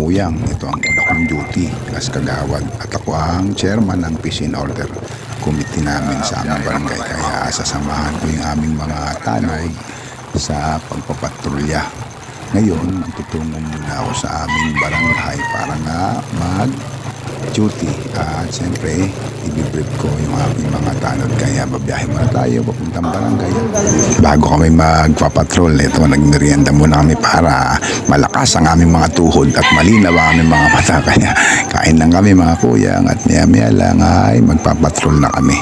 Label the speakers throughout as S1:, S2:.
S1: kuyang, ito ang una kong duty as kagawad at ako ang chairman ng Peace in Order committee namin sa aming barangay. Kaya sasamahan ko yung aming mga tanod sa pagpapatrolya. Ngayon, magtutungo muna ako sa aming barangay para nga mag duty. At siyempre ibibrief ko yung aming mga tanod. Kaya babiyahe muna tayo papuntang barangay. Bago kami magpapatrol ito nagmerienda muna kami para malakas ang aming mga tuhod at malinaw ang aming mga mata. Kaya kain lang kami mga kuya at maya maya lang ay magpapatrol na kami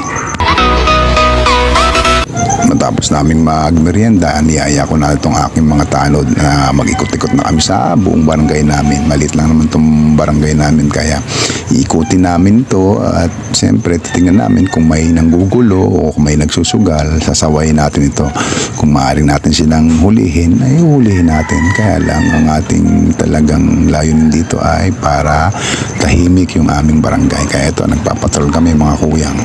S1: Matapos naming magmerienda, niyaya ko na itong aking mga tanod na mag-ikot-ikot na kami sa buong barangay namin. Malit lang naman itong barangay namin kaya iikutin namin to at siyempre titingnan namin kung may nanggugulo o kung may nagsusugal, sasawayin natin ito. Kung maaari natin silang hulihin, ay hulihin natin. Kaya lang ang ating talagang layunin dito ay para tahimik yung aming barangay. Kaya ito, nagpapatrol kami mga kuyang.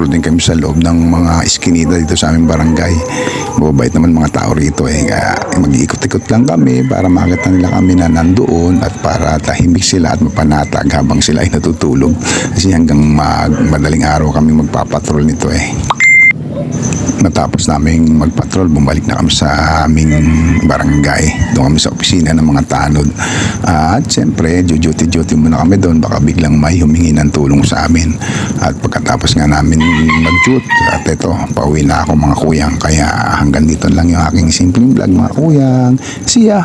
S1: Nagpapatrol din kami sa loob ng mga iskinita dito sa aming barangay. Mababait naman mga tao rito eh. Kaya mag-iikot-ikot lang kami para makita nila kami na nandoon at para tahimik sila at mapanatag habang sila ay natutulog. Kasi hanggang mag madaling araw kami magpapatrol nito eh. Matapos naming magpatrol, bumalik na kami sa aming barangay. Doon kami sa opisina ng mga tanod. At siyempre, duty-duty muna kami doon. Baka biglang may humingi ng tulong sa amin. At pagkatapos nga namin mag-shoot, at ito, pauwi na ako mga kuyang. Kaya hanggang dito lang yung aking simpleng vlog mga kuyang. See ya!